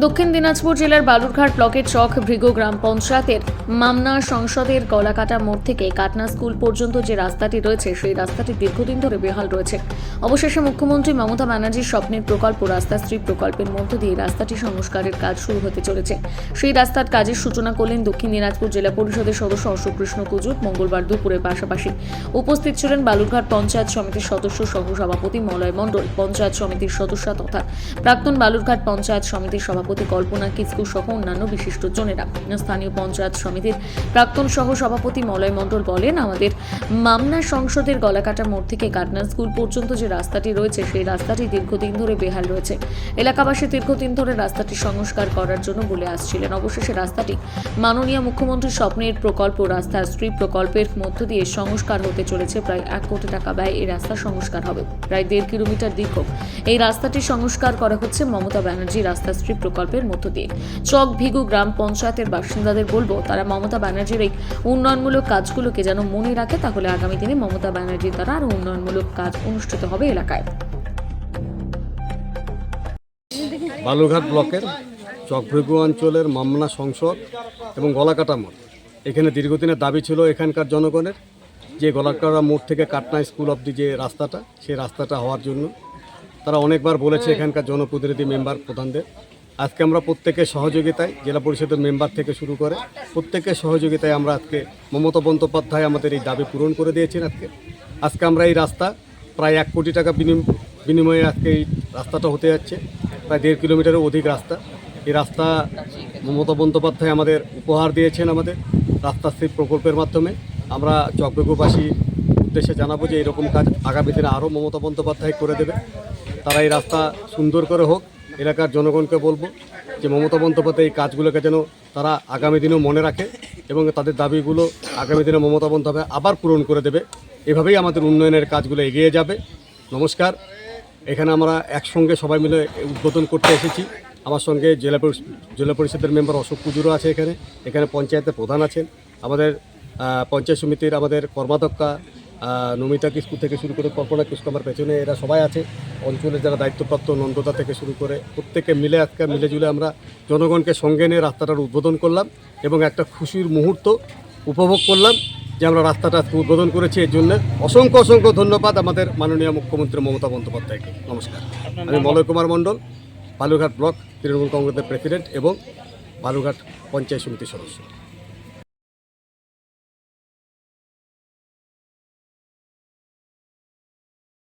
দক্ষিণ দিনাজপুর জেলার বালুরঘাট ব্লকের চক ভৃগু গ্রাম পঞ্চায়েতের মামনা সংসদের গলাকাটা মোড় থেকে কাটনা স্কুল পর্যন্ত যে রাস্তাটি রয়েছে, সেই রাস্তাটি দীর্ঘদিন ধরে বেহাল রয়েছে। অবশেষে মুখ্যমন্ত্রী মমতা ব্যানার্জির স্বপ্নের প্রকল্প রাস্তাশ্রী প্রকল্পের মধ্য দিয়ে রাস্তাটি সংস্কারের কাজ শুরু হতে চলেছে। সেই রাস্তার কাজের সূচনা করলেন দক্ষিণ দিনাজপুর জেলা পরিষদের সদস্য অশোক কৃষ্ণ কুজুর মঙ্গলবার দুপুরের পাশাপাশি। উপস্থিত ছিলেন বালুরঘাট পঞ্চায়েত সমিতির সদস্য সহ সভাপতি মলয় মণ্ডল, পঞ্চায়েত সমিতির সদস্য তথা প্রাক্তন বালুরঘাট পঞ্চায়েত সমিতির সভাপতি কল্পনা কিসকু সহ অন্যান্য বিশিষ্টজনেরা স্থানীয় পঞ্চায়েত সমিতির প্রাক্তন সহ সভাপতি মলয় মণ্ডল বলেন, আমাদের মামনা সংসদের গলাকাটা মোড় থেকে কাটনা স্কুল পর্যন্ত যে রাস্তাটি রয়েছে, সেই রাস্তাটি দীর্ঘদিন ধরে বেহাল রয়েছে। এলাকাবাসী দীর্ঘদিন ধরে রাস্তাটি সংস্কার করার জন্য বলে আসছিলেন। অবশেষে রাস্তাটি মাননীয় মুখ্যমন্ত্রীর স্বপ্নের প্রকল্প রাস্তা স্ত্রী প্রকল্পের মধ্য দিয়ে সংস্কার হতে চলেছে। প্রায় এক কোটি টাকা ব্যয় এই রাস্তা সংস্কার হবে। প্রায় দেড় কিলোমিটার দীর্ঘ। এই রাস্তাটি সংস্কার করা হচ্ছে মমতা ব্যানার্জি রাস্তা স্ত্রী প্রকল্পের মধ্য দিয়ে। চক ভিগু গ্রাম পঞ্চায়েতের বাসিন্দাদের বলব, তারা মমতা ব্যানার্জির এই উন্নয়নমূলক কাজগুলোকে যেন মনে রাখে, তাহলে আগামী দিনে মমতা ব্যানার্জির দ্বারা আরও উন্নয়নমূলক কাজ অনুষ্ঠিত হবে এলাকায়। বালুরঘাট ব্লকের চকভৃগু অঞ্চলের মামলা সংসদ এবং গলাকাটা মোড়। এখানে দীর্ঘদিনের দাবি ছিল এখানকার জনগণের যে গলাকাটা মোড় থেকে কাটনা স্কুল অবধি যে রাস্তাটা, সেই রাস্তাটা হওয়ার জন্য। তারা অনেকবার বলেছে এখানকার জনপ্রতিনিধি মেম্বার প্রধানদের। আজকে আমরা প্রত্যেকের সহযোগিতায় জেলা পরিষদের মেম্বার থেকে শুরু করে প্রত্যেকের সহযোগিতায় আমরা আজকে মমতা বন্দ্যোপাধ্যায় আমাদের এই দাবি পূরণ করে দিয়েছেন আজকে। আজকে আমরা এই রাস্তা প্রায় এক কোটি টাকা বিনিম- বিনিময়ে আজকে এই রাস্তাটা হতে যাচ্ছে। প্রায় দেড় কিলোমিটারের অধিক রাস্তা। এই রাস্তা মমতা বন্দ্যোপাধ্যায় আমাদের উপহার দিয়েছেন আমাদের রাস্তা রাস্তাশ্রী প্রকল্পের মাধ্যমে। আমরা চকবেগুবাসী উদ্দেশ্যে জানাব যে এরকম কাজ আগামী দিনে আরও মমতা বন্দ্যোপাধ্যায় করে দেবে। তারা এই রাস্তা সুন্দর করে হোক। এলাকার জনগণকে বলব যে মমতা বন্দ্যোপাধ্যায় এই কাজগুলোকে যেন তারা আগামী দিনেও মনে রাখে এবং তাদের দাবিগুলো আগামী দিনে মমতা বন্দ্যোপাধ্যায় আবার পূরণ করে দেবে। এভাবেই আমাদের উন্নয়নের কাজগুলো এগিয়ে যাবে। নমস্কার। এখানে আমরা একসঙ্গে সবাই মিলে উদ্বোধন করতে এসেছি। আমার সঙ্গে জেলা জেলা পরিষদের মেম্বার অশোক কুজুরও আছে এখানে। এখানে পঞ্চায়েতের প্রধান আছেন। আমাদের পঞ্চায়েত সমিতির আমাদের কর্মাধ্যক্ষা নমিতা কিস্কু থেকে শুরু করে কল্পনা কিস্কু আমার পেছনে এরা সবাই আছে। অঞ্চলের যারা দায়িত্বপ্রাপ্ত নন্দতা থেকে শুরু করে প্রত্যেকে মিলে আজকে মিলে জুলে আমরা জনগণকে সঙ্গে নিয়ে রাস্তাটার উদ্বোধন করলাম এবং একটা খুশির মুহূর্ত উপভোগ করলাম যে আমরা রাস্তাটা উদ্বোধন করেছি। এর জন্য অসংখ্য অসংখ্য ধন্যবাদ আমাদের মাননীয় মুখ্যমন্ত্রী মমতা বন্দ্যোপাধ্যায়কে। নমস্কার। আমি মলয় কুমার মণ্ডল বালুরঘাট ব্লক তৃণমূল কংগ্রেসের প্রেসিডেন্ট এবং বালুরঘাট পঞ্চায়েত সমিতির সদস্য।